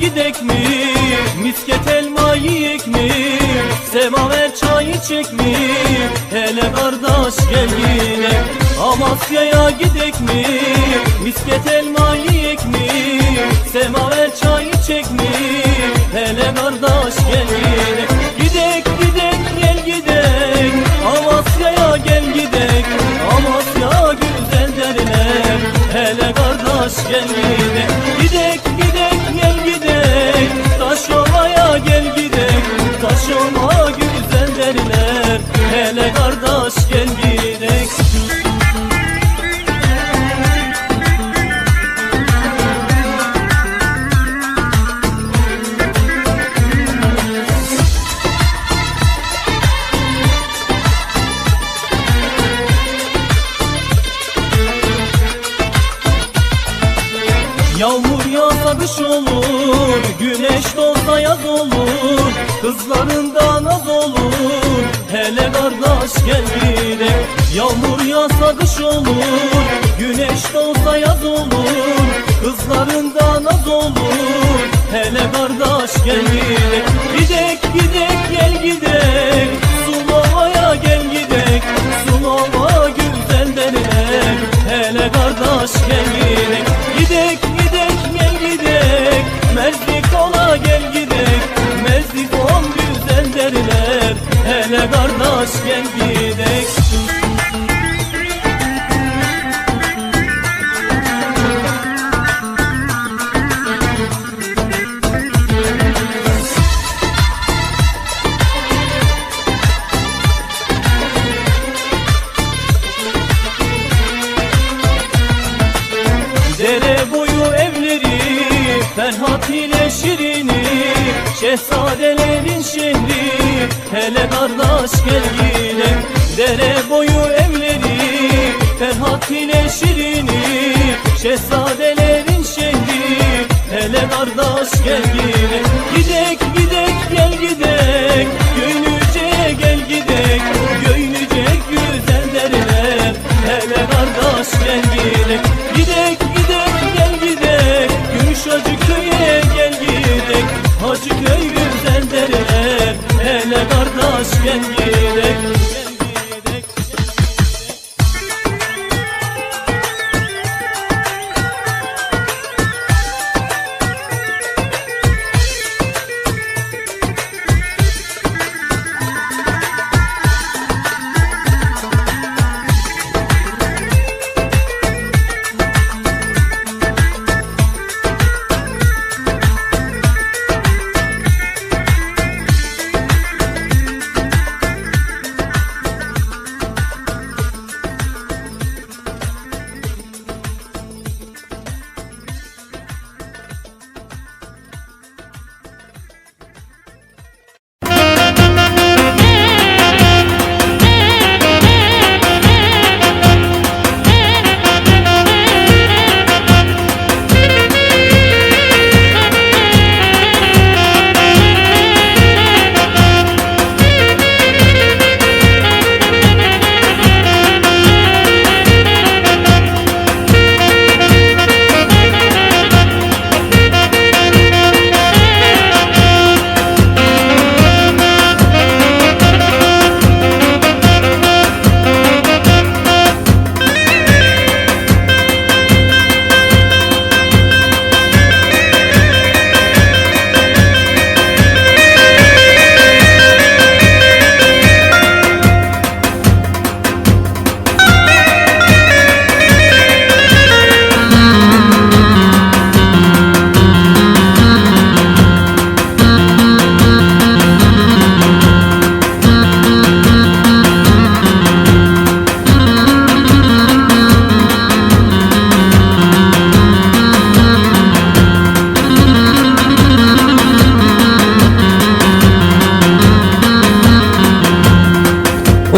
gidek mi? Misket elma yiyek mi? Semaver çayı çek mi? Hele kardeş gel yine Amasya'ya gidek mi? Misket elma yiyek mi? Semaver çayı çek mi? Hele kardeş gel yine kardeş gel gidelim Yağmur yağsa kış olur Güneş doğsa kardeş gel gidek. Dere boyu evleri Ferhat ile Şirin'i Şehzadelerin şehri Hele kardeş gel yine Dere boyu evleri Ferhat ile Şirin'i Şehzadelerin şehri Hele kardeş gel yine Gidek gidek gel gidek Göynüce'ye gel gidek Göynüce güzel derler Hele kardeş gel gidek Gidek gidek Hele kardeş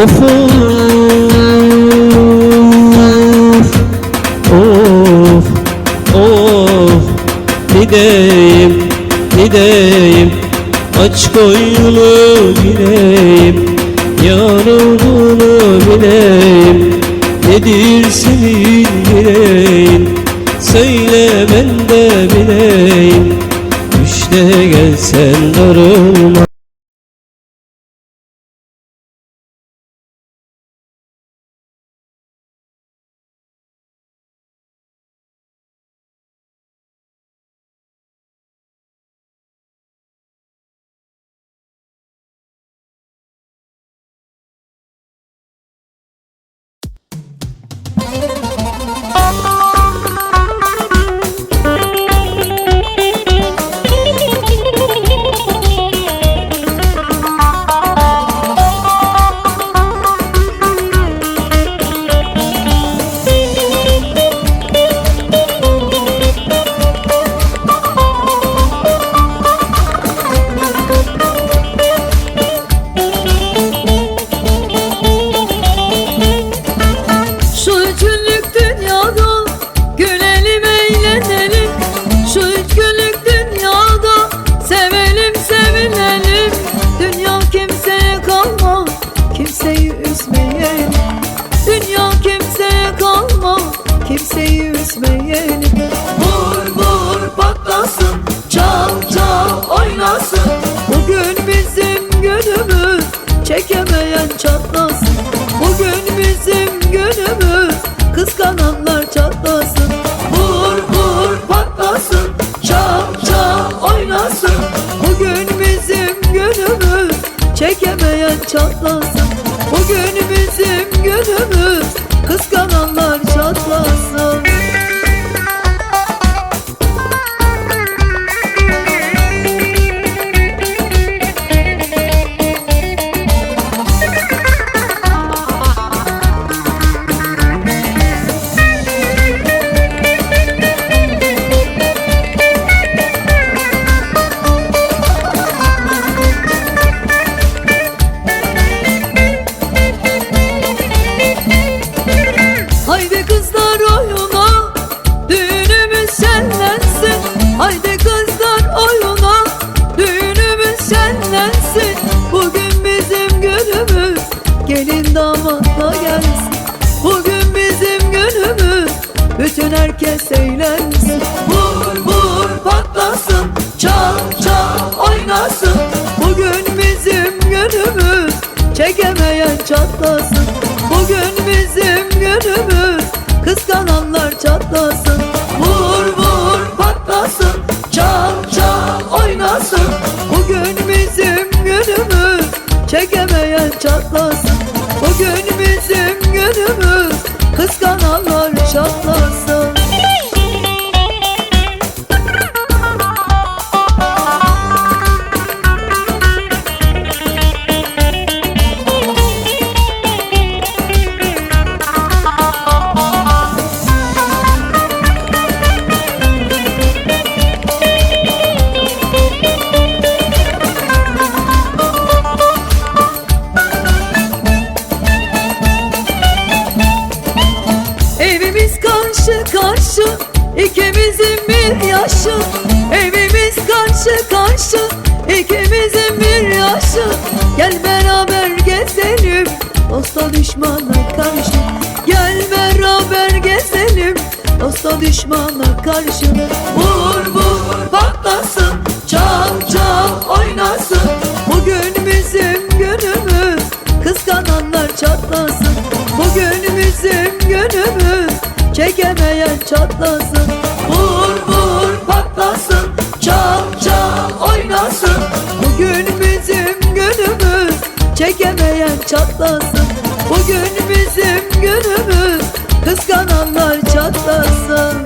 Of of of. Of Gideyim gideyim Aç koyunu gireyim Yar olduğunu bileyim. Nedir senin yüreğin? Söyle ben de bileyim. İşte gelsen darılma kimseyi üzmeyelim Dünya kimseye kalma kimseyi üzmeyelim Vur vur patlasın çal çal oynasın. Bugün bizim günümüz çekemeyen çatlasın. Bugün bizim günümüz kıskananlar çatlasın. Vur vur patlasın çal çal oynasın. Bugün bizim günümüz çekemeyen çatlasın damatla gelsin. Bugün bizim günümüz Bütün herkes eğlensin. Vur vur patlasın Çal çal oynasın. Bugün bizim günümüz Çekemeyen çatlasın. Bugün bizim günümüz Kıskananlar dosta düşmana karşı Gel beraber gezelim. Dosta düşmana karşı Vur vur patlasın çal çal oynasın. Bugün bizim günümüz kıskananlar çatlasın. Bugün bizim günümüz Çekemeyen çatlasın. Vur vur patlasın Çal çal oynasın. Bugün bizim günümüz Çekemeyen çatlasın Bugün bizim günümüz. Kıskananlar çatlasın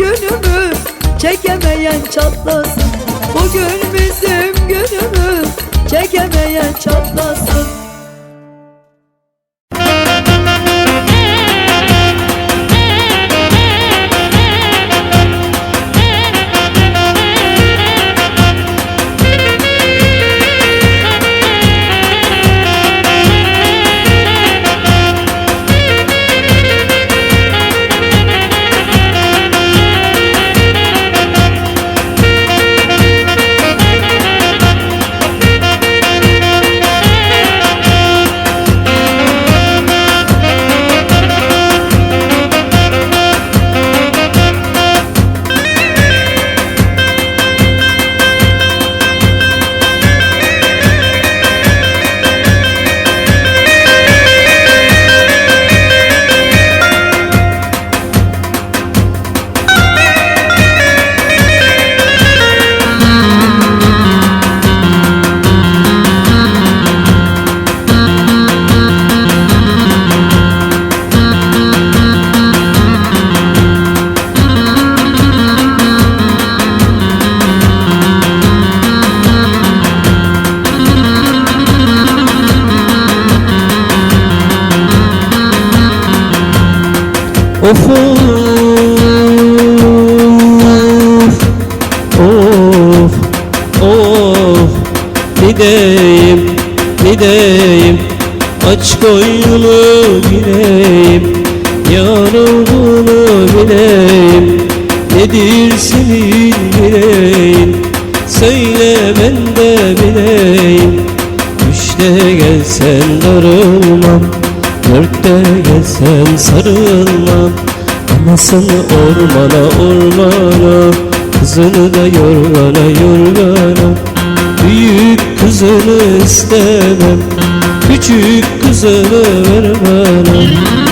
günümüz çekemeyen çatlasın. Bugün bizim günümüz çekemeyen çatlasın Of of of of Gideyim gideyim Aç koynunu gireyim Yanıldığını bileyim Nedir senin dileğin Söyle ben de bileyim Üçte gelsen darılmam Dörtte gelsen sarılmam Anasını ormana ormana Kızını da yorgana yorgana. Büyük kızını istemem Küçük kızını ver bana